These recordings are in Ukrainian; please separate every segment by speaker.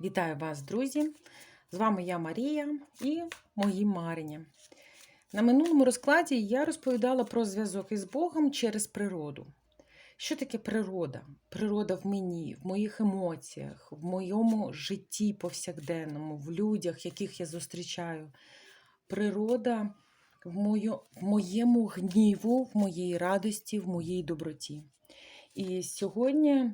Speaker 1: Вітаю вас, друзі! З вами я Марія і мої Марині. На минулому розкладі я розповідала про зв'язок із Богом через природу. Що таке природа? Природа в мені, в моїх емоціях, в моєму житті повсякденному, в людях, яких я зустрічаю. Природа в, мою, в моєму гніву, в моїй радості, в моїй доброті. І сьогодні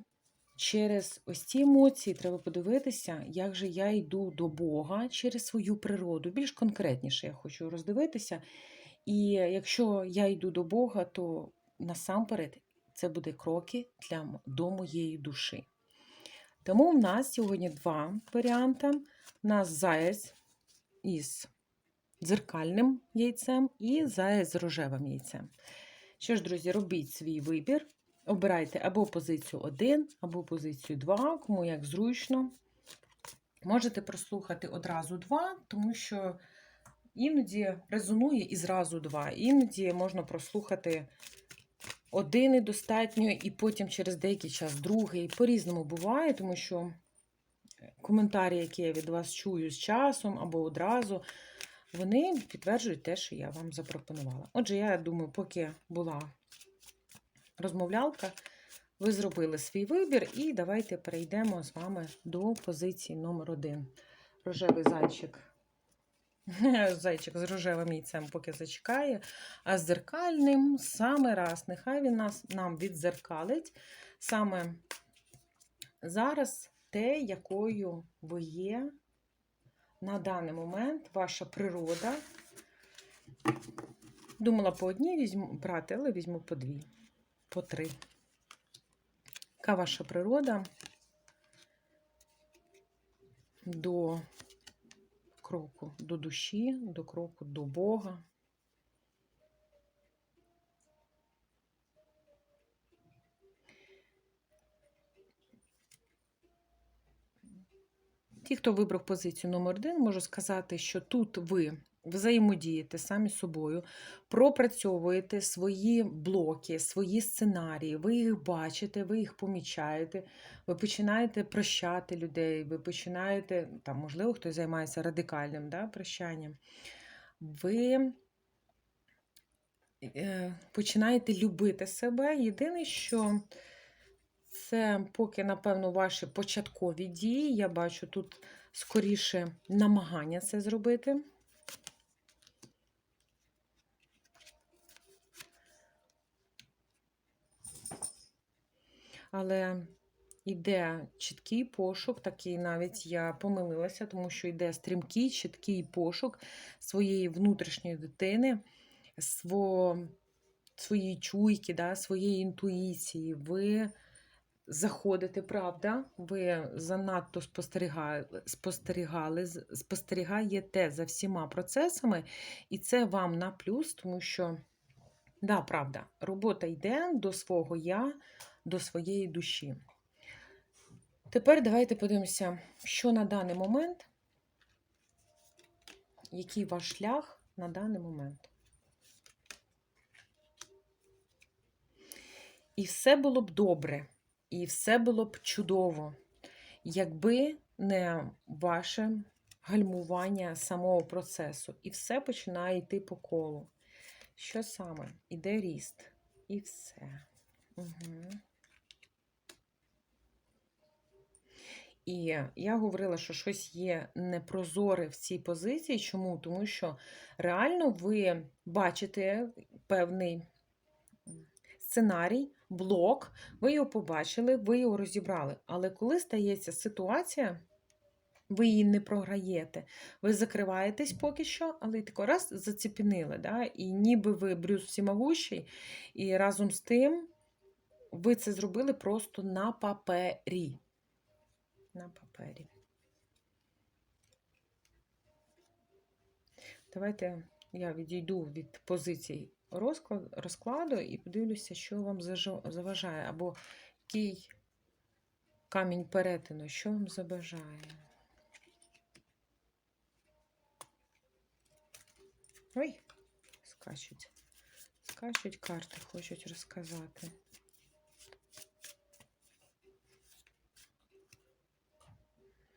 Speaker 1: через ось ці емоції треба подивитися, як же я йду до Бога через свою природу. Більш конкретніше я хочу роздивитися. І якщо я йду до Бога, то насамперед це буде кроки для, до моєї душі. Тому в нас сьогодні два варіанти. У нас заяць із дзеркальним яйцем і заяць з рожевим яйцем. Що ж, друзі, робіть свій вибір. Обирайте або позицію 1, або позицію 2, кому як зручно. Можете прослухати одразу 2, тому що іноді резонує і зразу 2. Іноді можна прослухати один і достатньо, і потім через деякий час другий. По-різному буває, тому що коментарі, які я від вас чую з часом або одразу, вони підтверджують те, що я вам запропонувала. Отже, я думаю, поки була розмовлялка, ви зробили свій вибір, і давайте перейдемо з вами до позиції номер один. Рожевий зайчик. Зайчик з рожевим яйцем поки зачекає, а з зеркальним саме раз. Нехай він нас, нам відзеркалить саме зараз те, якою ви є на даний момент, ваша природа. Думала по одній візьму брати, але візьму по дві по три. Яка ваша природа до кроку до душі, до кроку до Бога? Ті, хто вибрав позицію номер один, можу сказати, що тут ви взаємодієте самі з собою, пропрацьовуєте свої блоки, свої сценарії, ви їх бачите, ви їх помічаєте, ви починаєте прощати людей, ви починаєте, там, можливо, хтось займається радикальним да, прощанням. Ви е, починаєте любити себе. Єдине, що це поки, напевно, ваші початкові дії. Я бачу тут скоріше намагання це зробити. Але йде чіткий пошук, такий навіть я помилилася, тому що йде стрімкий, чіткий пошук своєї внутрішньої дитини, сво, своєї чуйки, да, своєї інтуїції. Ви заходите, правда, ви занадто спостерігали, спостерігали, спостерігаєте за всіма процесами, і це вам на плюс, тому що, да, правда, робота йде до свого я до своєї душі. Тепер давайте подивимося, що на даний момент, який ваш шлях на даний момент. І все було б добре, і все було б чудово, якби не ваше гальмування самого процесу. І все починає йти по колу. Що саме? Іде ріст. І все. Угу. І я говорила, що щось є непрозоре в цій позиції. Чому? Тому що реально ви бачите певний сценарій, блок, ви його побачили, ви його розібрали. Але коли стається ситуація, ви її не програєте. Ви закриваєтесь поки що, але тако раз заціпінили. Да? І ніби ви брюс всімогущий, і разом з тим ви це зробили просто на папері на папері. Давайте я відійду від позицій розкладу і подивлюся, що вам заважає, або який камінь перетину, що вам забажає. Ой, скачуть. Скачуть карти, хочуть розказати.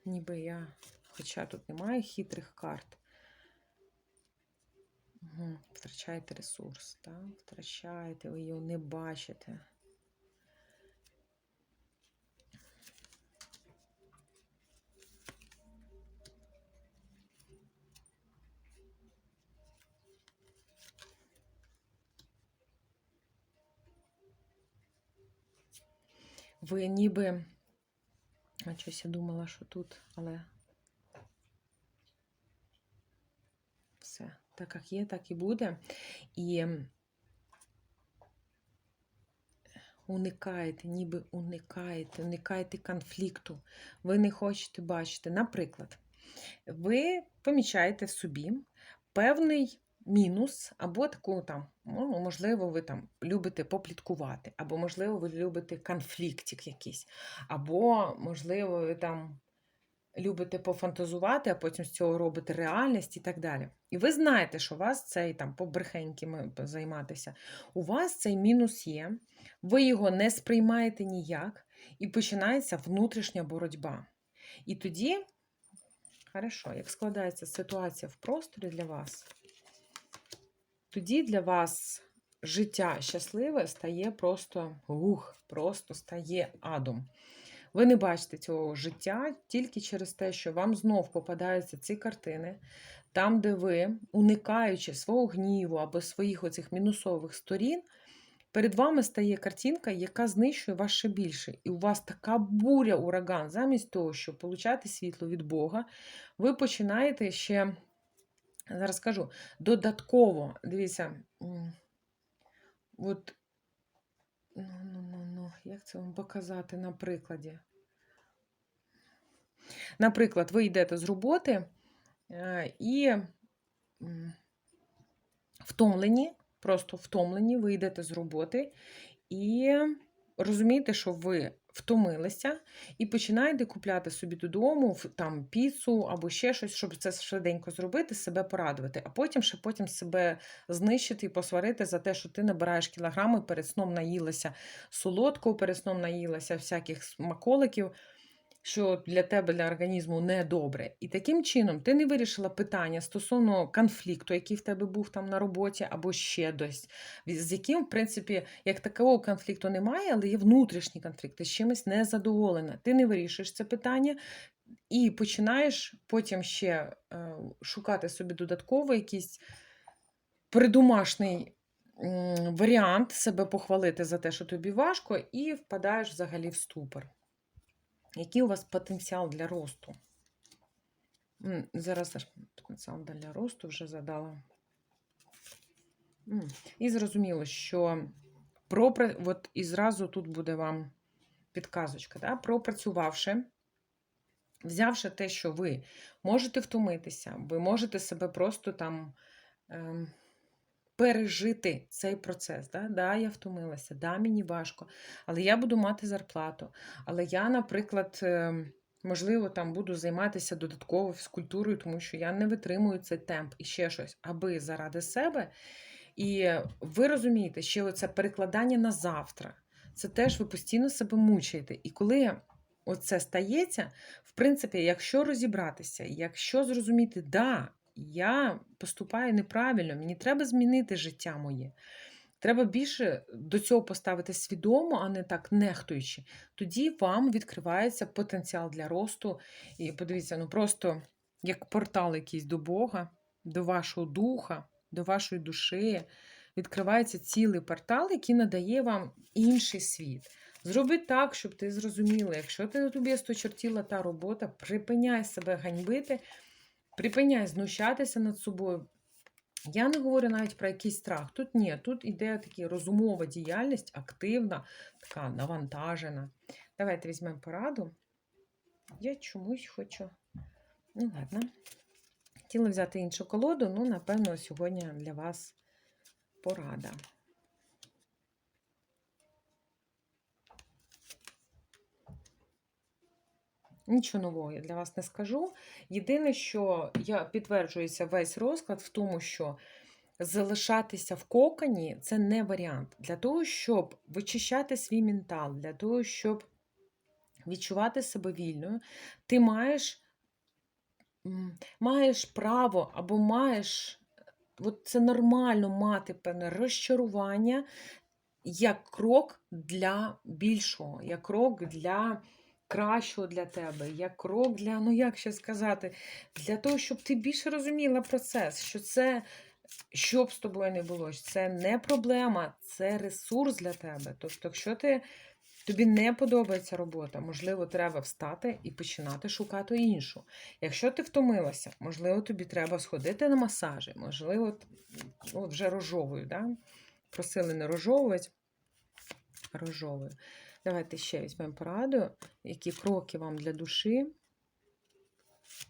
Speaker 1: Ніби я, хоча тут немає хитрих карт. Угу. Втрачаєте ресурс, так? Втрачаєте, ви його не бачите. Ви ніби. А щось я думала, що тут, але все. Так як є, так і буде. І уникаєте, ніби уникаєте, уникаєте конфлікту. Ви не хочете бачити. Наприклад, ви помічаєте в собі певний мінус, або таку там, ну, можливо, ви там любите попліткувати, або, можливо, ви любите конфліктик якийсь, або, можливо, ви там любите пофантазувати, а потім з цього робите реальність і так далі. І ви знаєте, що у вас цей там побрехенькими займатися. У вас цей мінус є, ви його не сприймаєте ніяк, і починається внутрішня боротьба. І тоді, хорошо, як складається ситуація в просторі для вас, тоді для вас життя щасливе стає просто ух, просто стає адом. Ви не бачите цього життя тільки через те, що вам знов попадаються ці картини, там, де ви, уникаючи свого гніву або своїх оцих мінусових сторін, перед вами стає картинка, яка знищує вас ще більше. І у вас така буря, ураган, замість того, щоб получати світло від Бога, ви починаєте ще, зараз скажу, додатково, дивіться, от Ну, ну, ну, ну, як це вам показати на прикладі? Наприклад, ви йдете з роботи е, і втомлені, просто втомлені, ви йдете з роботи і розумієте, що ви втомилися, і починаєте купляти собі додому там піцу або ще щось, щоб це швиденько зробити, себе порадувати, а потім ще потім себе знищити і посварити за те, що ти набираєш кілограми, перед сном наїлася солодкого, перед сном наїлася всяких смаколиків що для тебе, для організму не добре. І таким чином ти не вирішила питання стосовно конфлікту, який в тебе був там на роботі, або ще десь, з яким, в принципі, як такого конфлікту немає, але є внутрішній конфлікт, ти з чимось не задоволена. Ти не вирішуєш це питання. І починаєш потім ще е, шукати собі додатково якийсь придумашний варіант себе похвалити за те, що тобі важко, і впадаєш взагалі в ступор. Який у вас потенціал для росту? Зараз потенціал для росту вже задала. І зрозуміло, що про, от і зразу тут буде вам підказочка, да? пропрацювавши, взявши те, що ви можете втомитися, ви можете себе просто там. Ем, пережити цей процес. Да? да, я втомилася, да, мені важко, але я буду мати зарплату. Але я, наприклад, ем, можливо, там буду займатися додатково фізкультурою, тому що я не витримую цей темп і ще щось, аби заради себе. І ви розумієте, що це перекладання на завтра. Це теж ви постійно себе мучаєте. І коли оце стається, в принципі, якщо розібратися, якщо зрозуміти, да, я поступаю неправильно, мені треба змінити життя моє. Треба більше до цього поставити свідомо, а не так нехтуючи. Тоді вам відкривається потенціал для росту. І подивіться, ну просто як портал якийсь до Бога, до вашого духа, до вашої душі. Відкривається цілий портал, який надає вам інший світ. Зроби так, щоб ти зрозуміла, якщо ти тобі сточертіла та робота, припиняй себе ганьбити. Припиняй знущатися над собою. Я не говорю навіть про якийсь страх. Тут ні, тут іде така розумова діяльність, активна, така навантажена. Давайте візьмемо пораду. Я чомусь хочу. Ну, ладно. Хотіла взяти іншу колоду, ну, напевно, сьогодні для вас порада. Нічого нового я для вас не скажу. Єдине, що я підтверджується весь розклад в тому, що залишатися в коконі це не варіант. Для того, щоб вичищати свій ментал, для того, щоб відчувати себе вільною, ти маєш, маєш право або маєш, от це нормально мати певне розчарування як крок для більшого, як крок для кращого для тебе, як крок для, ну як ще сказати, для того, щоб ти більше розуміла процес, що це. Що б з тобою не було, це не проблема, це ресурс для тебе. Тобто, якщо ти, тобі не подобається робота, можливо, треба встати і починати шукати іншу. Якщо ти втомилася, можливо, тобі треба сходити на масажі, можливо, ну, вже розжовую, да? просили не розжовувати, розжовую. Давайте ще візьмемо пораду, які кроки вам для душі.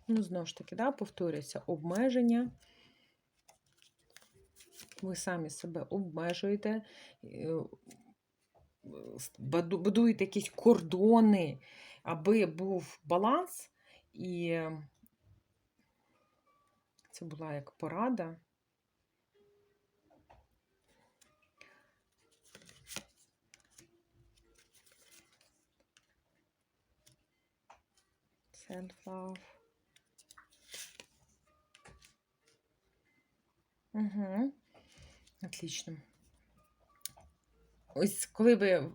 Speaker 1: Ну, знову ж таки, да, повторюється, обмеження. Ви самі себе обмежуєте, е, будуєте якісь кордони, аби був баланс. І це була як порада. Self-love. Угу. Отлично. Ось коли ви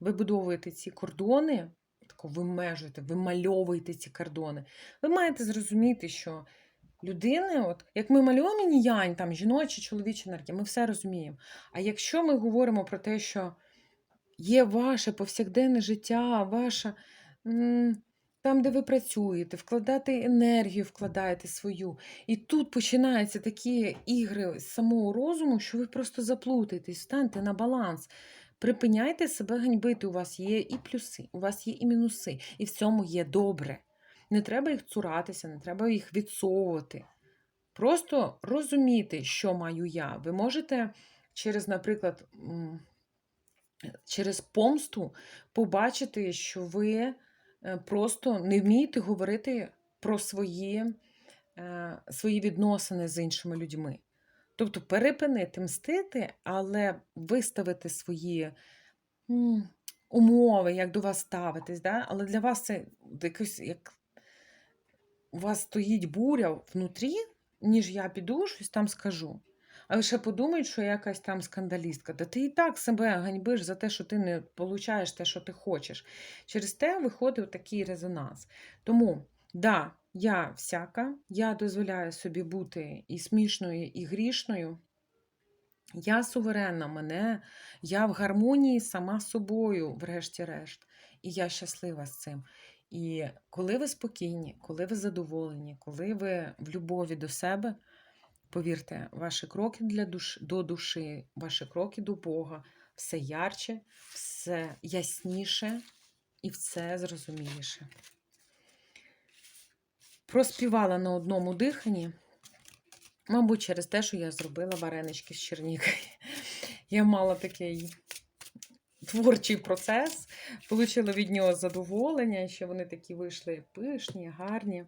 Speaker 1: вибудовуєте ці кордони, тако вимежуєте, вимальовуєте ці кордони, ви маєте зрозуміти, що людини, от, як ми малюємо інь-янь, там жіночі, чоловічі енергії, ми все розуміємо. А якщо ми говоримо про те, що є ваше повсякденне життя, ваша. Там, де ви працюєте, вкладати енергію, вкладаєте свою. І тут починаються такі ігри з самого розуму, що ви просто заплутаєтесь, станьте на баланс. Припиняйте себе ганьбити. У вас є і плюси, у вас є і мінуси, і в цьому є добре. Не треба їх цуратися, не треба їх відсовувати. Просто розуміти, що маю я. Ви можете через, наприклад, через помсту побачити, що ви просто не вмієте говорити про свої, е, свої відносини з іншими людьми. Тобто перепинити мстити, але виставити свої умови, як до вас ставитись. Да? Але для вас це якось як у вас стоїть буря внутрі, ніж я піду щось там скажу. А ви ще подумають, що я якась там скандалістка. Та ти і так себе ганьбиш за те, що ти не получаєш те, що ти хочеш. Через те виходить такий резонанс. Тому, да, я всяка, я дозволяю собі бути і смішною, і грішною. Я суверенна, мене, я в гармонії сама з собою, врешті-решт. І я щаслива з цим. І коли ви спокійні, коли ви задоволені, коли ви в любові до себе, повірте, ваші кроки для душ, до душі, ваші кроки до Бога все ярче, все ясніше і все зрозуміліше. Проспівала на одному диханні, мабуть, через те, що я зробила варенички з чернікою. Я мала такий творчий процес, отримала від нього задоволення, що вони такі вийшли пишні, гарні.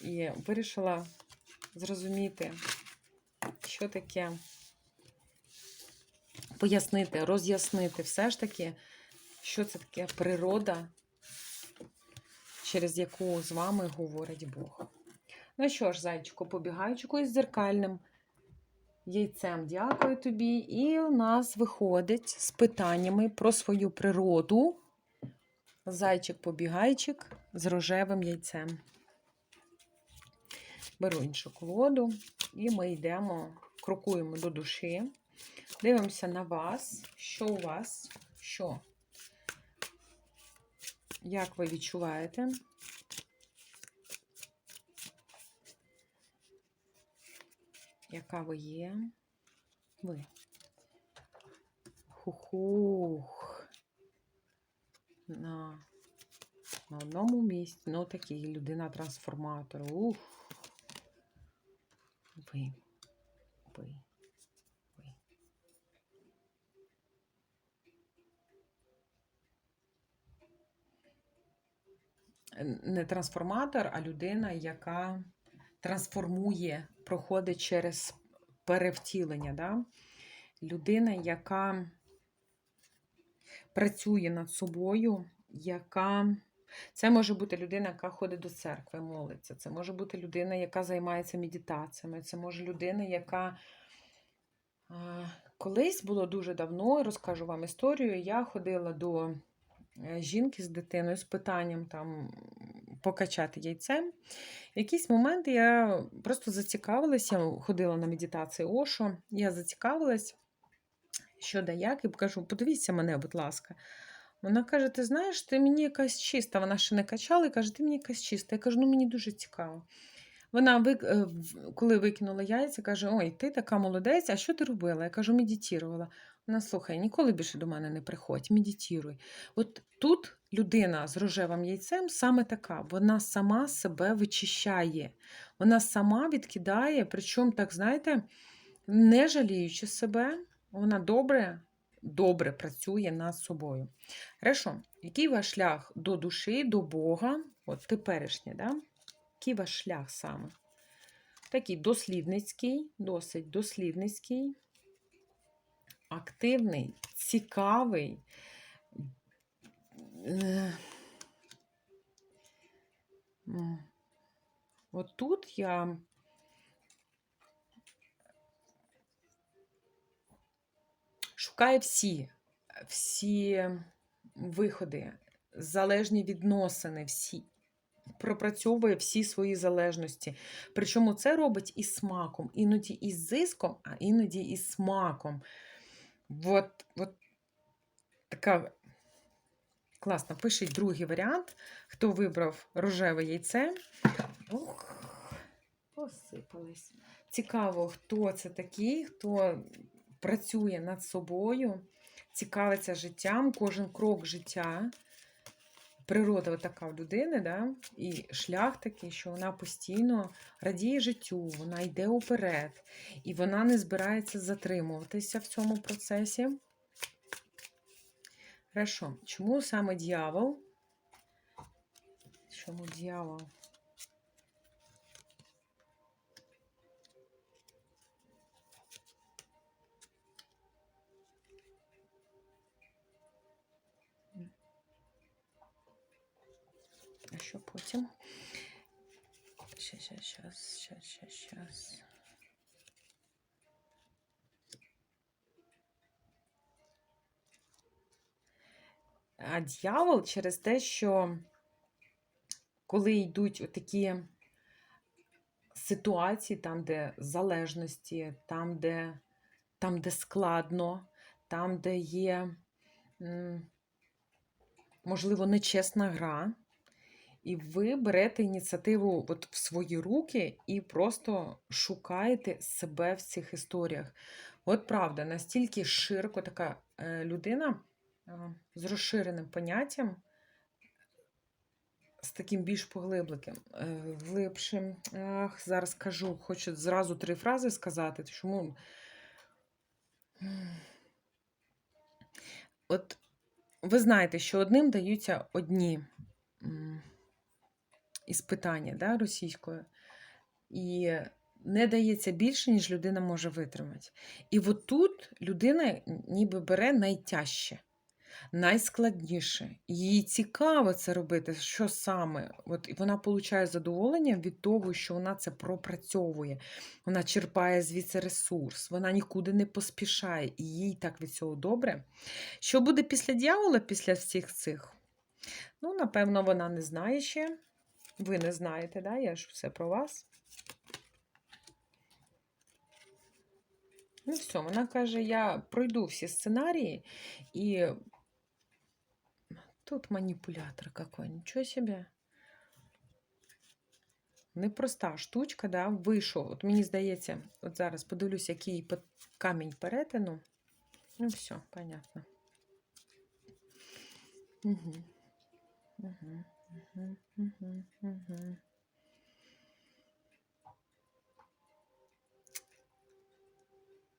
Speaker 1: І вирішила зрозуміти, що таке пояснити, роз'яснити все ж таки, що це таке природа, через яку з вами говорить Бог. Ну що ж, зайчику, побігайчику із дзеркальним яйцем дякую тобі. І у нас виходить з питаннями про свою природу. Зайчик-побігайчик з рожевим яйцем. Беру іншу колоду, і ми йдемо, крокуємо до душі. Дивимося на вас, що у вас, що, як ви відчуваєте. Яка ви є? Ви. Хух-хух. На, на одному місці. Ну, такий людина-трансформатор. Ух. Ви. Ви. Ви. Не трансформатор, а людина, яка трансформує, проходить через перевтілення. Да? Людина, яка працює над собою яка. Це може бути людина, яка ходить до церкви, молиться. Це може бути людина, яка займається медитаціями. Це може людина, яка. Колись було дуже давно, розкажу вам історію. Я ходила до е, жінки з дитиною з питанням там покачати яйцем. В якийсь момент я просто зацікавилася, ходила на медитацію Ошо, я зацікавилась, що да як, і кажу, подивіться мене, будь ласка. Вона каже: Ти знаєш, ти мені якась чиста. Вона ще не качала і каже, ти мені якась чиста. Я кажу, ну мені дуже цікаво. Вона, е, коли викинула яйця, каже: Ой, ти така молодець, а що ти робила? Я кажу, медитувала. Вона слухай, ніколи більше до мене не приходь, медитуй. От тут людина з рожевим яйцем саме така, вона сама себе вичищає, вона сама відкидає, причому, так, знаєте, не жаліючи себе, вона добре добре працює над собою. Хорошо, який ваш шлях до душі, до Бога, от теперішній, да? який ваш шлях саме? Такий дослідницький, досить дослідницький, активний, цікавий. От тут я шукає всі, всі виходи, залежні відносини, всі. Пропрацьовує всі свої залежності. Причому це робить із смаком, іноді із зиском, а іноді із смаком. От, от така класно. Пишіть другий варіант. Хто вибрав рожеве яйце. Ух, посипались. Цікаво, хто це такий, хто працює над собою, цікавиться життям, кожен крок життя. Природа така в людини, да? і шлях такий, що вона постійно радіє життю, вона йде уперед, і вона не збирається затримуватися в цьому процесі. Хорошо. Чому саме дьявол? Чому дьявол? Що потім? Щас, щас, щас, щас, щас, щас. А дьявол через те, що коли йдуть такі ситуації, там, де залежності, там, де там, де складно, там, де є, можливо, нечесна гра, і ви берете ініціативу от в свої руки і просто шукаєте себе в цих історіях. От правда, настільки широко така е, людина з розширеним поняттям, з таким більш поглибленим, глибшим. Ах, Зараз кажу, хочу зразу три фрази сказати. Чому? От ви знаєте, що одним даються одні іспитання да, російською, і не дається більше, ніж людина може витримати. І от тут людина ніби бере найтяжче найскладніше. Їй цікаво це робити, що саме. От, вона отримує задоволення від того, що вона це пропрацьовує. Вона черпає звідси ресурс, вона нікуди не поспішає, і їй так від цього добре. Що буде після дьявола, після всіх цих? Ну, напевно, вона не знає ще. Ви не знаєте, да? я ж все про вас. Ну, все, вона каже: я пройду всі сценарії і Тут манипулятор какой, нічого себе. Непроста штучка, да, вийшов. От мені здається, от зараз подивлюсь, який камінь перетину. Ну, все, понятно. Угу. Угу.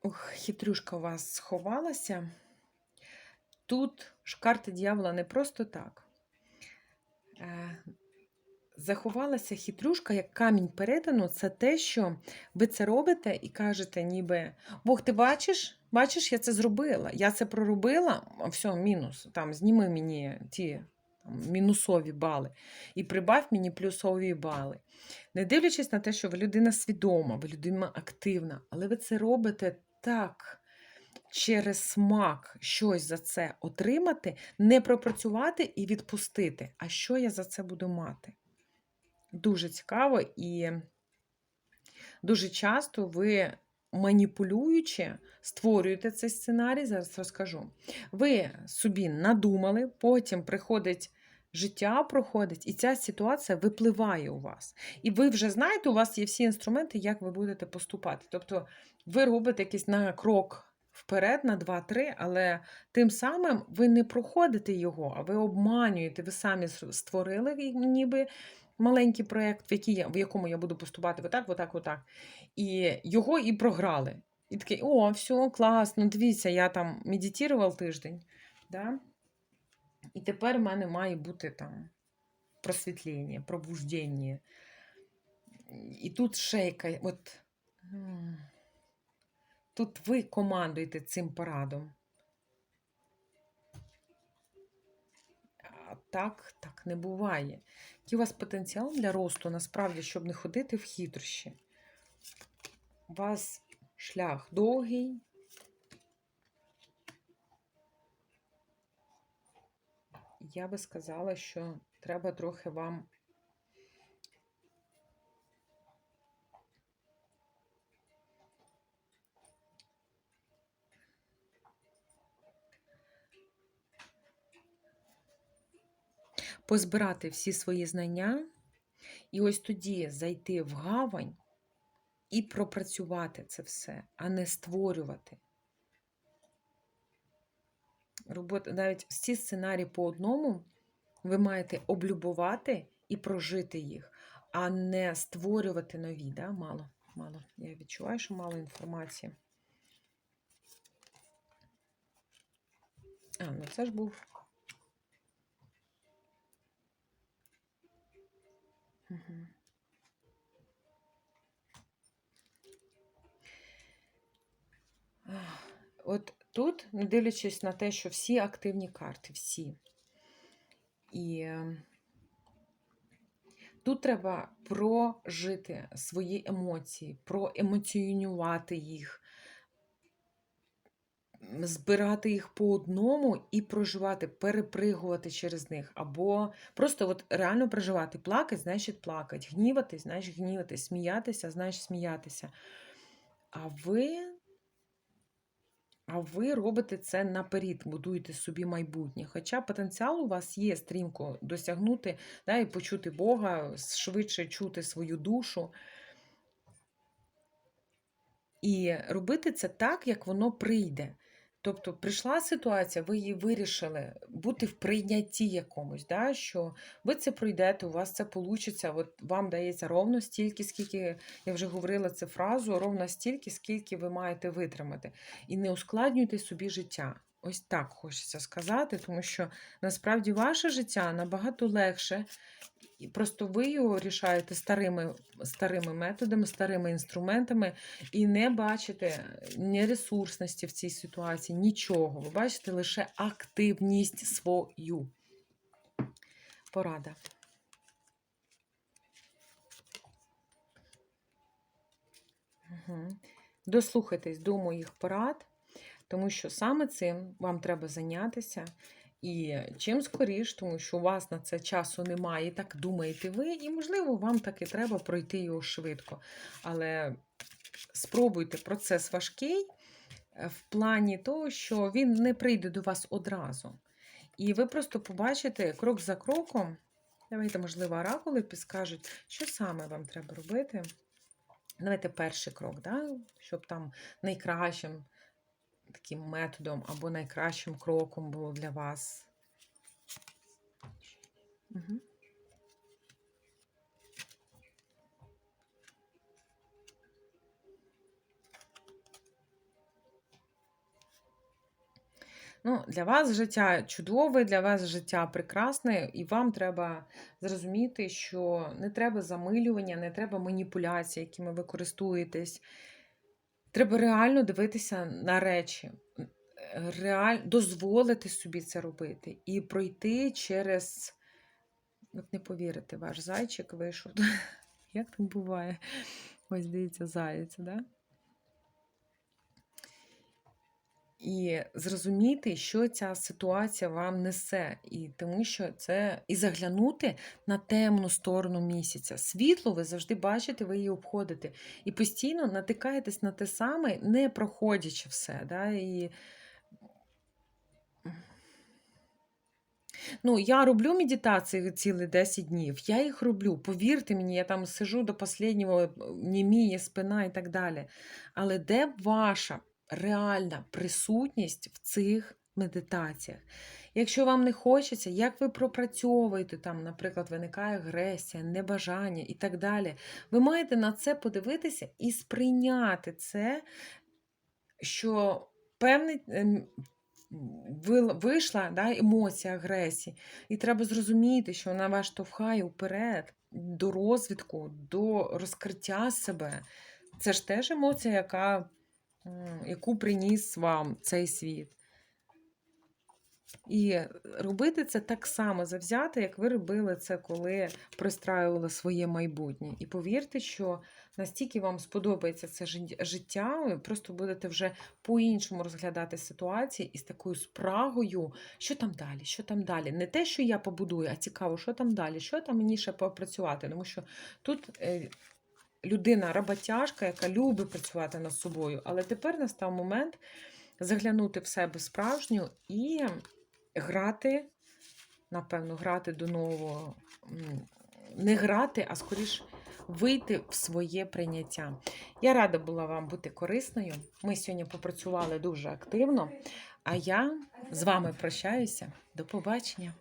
Speaker 1: Ох, хитрюшка у вас сховалася. Тут ж карта дьявола не просто так. Е, заховалася хитрюшка, як камінь перетину, це те, що ви це робите і кажете, ніби Бог, ти бачиш? Бачиш, я це зробила. Я це проробила, все, мінус. Там, Зніми мені ті мінусові бали, і прибавь мені плюсові бали. Не дивлячись на те, що ви людина свідома, ви людина активна, але ви це робите так. Через смак щось за це отримати, не пропрацювати і відпустити. А що я за це буду мати? Дуже цікаво, і дуже часто ви, маніпулюючи, створюєте цей сценарій, зараз розкажу. Ви собі надумали, потім приходить життя, проходить, і ця ситуація випливає у вас. І ви вже знаєте, у вас є всі інструменти, як ви будете поступати. Тобто ви робите якийсь на крок. Вперед на 2-3, але тим самим ви не проходите його, а ви обманюєте, ви самі створили ніби маленький проєкт, в, в якому я буду поступати отак, отак, отак. І його і програли. І такий, о, все, класно, дивіться, я там медитував тиждень. Да? І тепер в мене має бути там просвітлення, пробуждення. І тут шейка, от. Тут ви командуєте цим порадом. А так, так не буває. Який у вас потенціал для росту, насправді, щоб не ходити в хитрощі. У вас шлях довгий. Я би сказала, що треба трохи вам позбирати всі свої знання, і ось тоді зайти в гавань і пропрацювати це все, а не створювати. Робота, навіть всі сценарії по одному ви маєте облюбувати і прожити їх, а не створювати нові. Да? Мало, мало. Я відчуваю, що мало інформації. А, ну це ж був. Угу. От тут, не дивлячись на те, що всі активні карти, всі. І ем, тут треба прожити свої емоції, проемоціонувати їх, збирати їх по одному і проживати, перепригувати через них. Або просто от реально проживати. Плакати, значить плакати, гніватись, значить гніватись, сміятися, значить сміятися. А ви а ви робите це наперед, будуєте собі майбутнє. Хоча потенціал у вас є стрімко досягнути да, і почути Бога, швидше чути свою душу. І робити це так, як воно прийде. Тобто прийшла ситуація, ви її вирішили бути в прийнятті якомусь, да, що ви це пройдете, у вас це вийде, от вам дається ровно стільки, скільки, я вже говорила цю фразу, ровно стільки, скільки ви маєте витримати. І не ускладнюйте собі життя. Ось так хочеться сказати, тому що насправді ваше життя набагато легше, і просто ви його рішаєте старими старими методами, старими інструментами, і не бачите ні ресурсності в цій ситуації, нічого. Ви бачите лише активність свою. Порада. Угу. Дослухайтесь до моїх порад, тому що саме цим вам треба зайнятися. І чим скоріш, тому що у вас на це часу немає, так думаєте ви, і, можливо, вам таки треба пройти його швидко. Але спробуйте процес важкий е, в плані того, що він не прийде до вас одразу. І ви просто побачите крок за кроком. Давайте, можливо, оракули підскажуть, що саме вам треба робити. Давайте перший крок, да? щоб там найкращим таким методом або найкращим кроком було для вас. Угу. Ну, Для вас життя чудове, для вас життя прекрасне, і вам треба зрозуміти, що не треба замилювання, не треба маніпуляції, якими ви користуєтесь. Треба реально дивитися на речі, реаль... дозволити собі це робити і пройти через От не повірите, ваш зайчик вийшов. Як так буває? Ось дивіться, заєць, да? І зрозуміти, що ця ситуація вам несе, і тому що це і заглянути на темну сторону місяця. Світло ви завжди бачите, ви її обходите. І постійно натикаєтесь на те саме, не проходячи все. Да? І... Ну, я роблю медитації цілі 10 днів. Я їх роблю. Повірте мені, я там сижу до останнього, німіє спина і так далі. Але де ваша реальна присутність в цих медитаціях? Якщо вам не хочеться, як ви пропрацьовуєте, там, наприклад, виникає агресія, небажання і так далі, ви маєте на це подивитися і сприйняти це, що певний. ем, вийшла да, емоція агресії, і треба зрозуміти, що вона вас штовхає вперед до розвитку, до розкриття себе. Це ж теж емоція, яка, яку приніс вам цей світ. І робити це так само завзято, як ви робили це, коли пристраювали своє майбутнє. І повірте, що настільки вам сподобається це життя, ви просто будете вже по-іншому розглядати ситуації і з такою спрагою, що там далі, що там далі. Не те, що я побудую, а цікаво, що там далі, що там мені ще попрацювати. Тому що тут е, людина роботяжка, яка любить працювати над собою, але тепер настав момент заглянути в себе справжню і грати, напевно, грати до нового. Не грати, а скоріш вийти в своє прийняття. Я рада була вам бути корисною. Ми сьогодні попрацювали дуже активно. А я з вами прощаюся. До побачення.